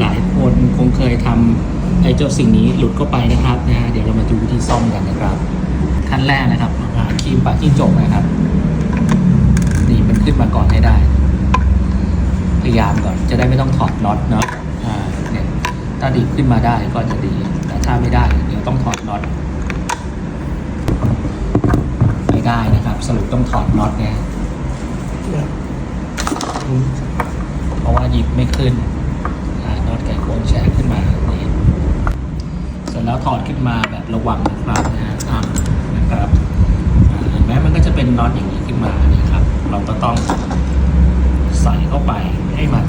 หลายคนคงเคยทำไอ้เจ้าสิ่งนี้หลุดเข้าไปนะครับนะฮะเดี๋ยวเรามาดูวิธีซ่อมกันนะครับ ขั้นแรกนะครับหาครีมปะจิ้งจกนะครับ นี่มันขึ้นมาก่อนให้ได้ พยายามก่อนจะได้ไม่ต้องถอดน็อตเนาะอ่าเนี่ยถ้าดีขึ้นมาได้ก็จะดี แต่ถ้าไม่ได้เดี๋ยวต้องถอดน็อตไม่ได้นะครับ สรุปต้องถอดน็อตไงเพราะว่าหยิบไม่ขึ้น น็อตไก่โค้งแฉกขึ้นมานี่เสร็จแล้วถอดขึ้นมาแบบระวังนะครับนะฮะอ่านะครับอ่าเห็นไหมมันก็จะเป็นน็อตอย่างนี้ขึ้นมาเนี่ยครับ เราก็ต้องใส่เข้าไปให้มัน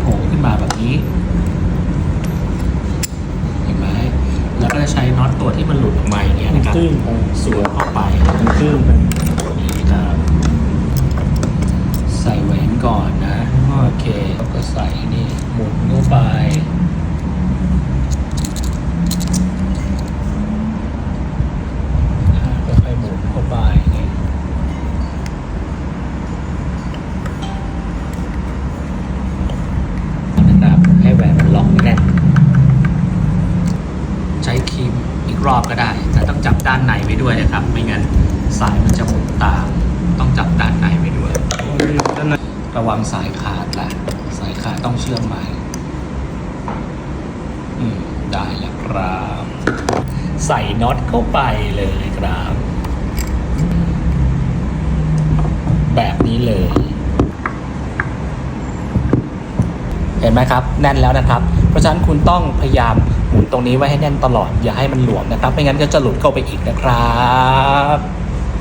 โผล่ขึ้นมาแบบนี้เห็นไหมแล้วก็จะใช้น็อตตัวที่มันหลุดออกมาอย่างเงี้ยนะครับตื้นไปสวมเข้าไปมันตื้นไปนี่ครับ ใส่แหวนก่อนนะ โอเคแล้วก็ใส่นี่หมุนเข้าไปอ่าค่อยๆหมุนเข้าไปอย่นะครับให้แหวนมันล็อกแน่นใช้ครีมอีกรอบก็ได้ แต่ต้องจับด้านในไว้ด้วยนะครับ ไม่งั้นสายมันจะหมุนตาม ต้องจับด้านในไว้ด้วย ด้านใน ระวังสายขาดละสายขาดต้องเชื่อมใหม่ อืม ได้แล้วครับ ใส่น็อตเข้าไปเลยครับ แบบนี้เลย เห็นไหมครับ แน่นแล้วนะครับ เพราะฉะนั้นคุณต้องพยายามหมุนตรงนี้ไว้ให้แน่นตลอด อย่าให้มันหลวมนะครับ ไม่งั้นก็จะหลุดเข้าไปอีกนะครับ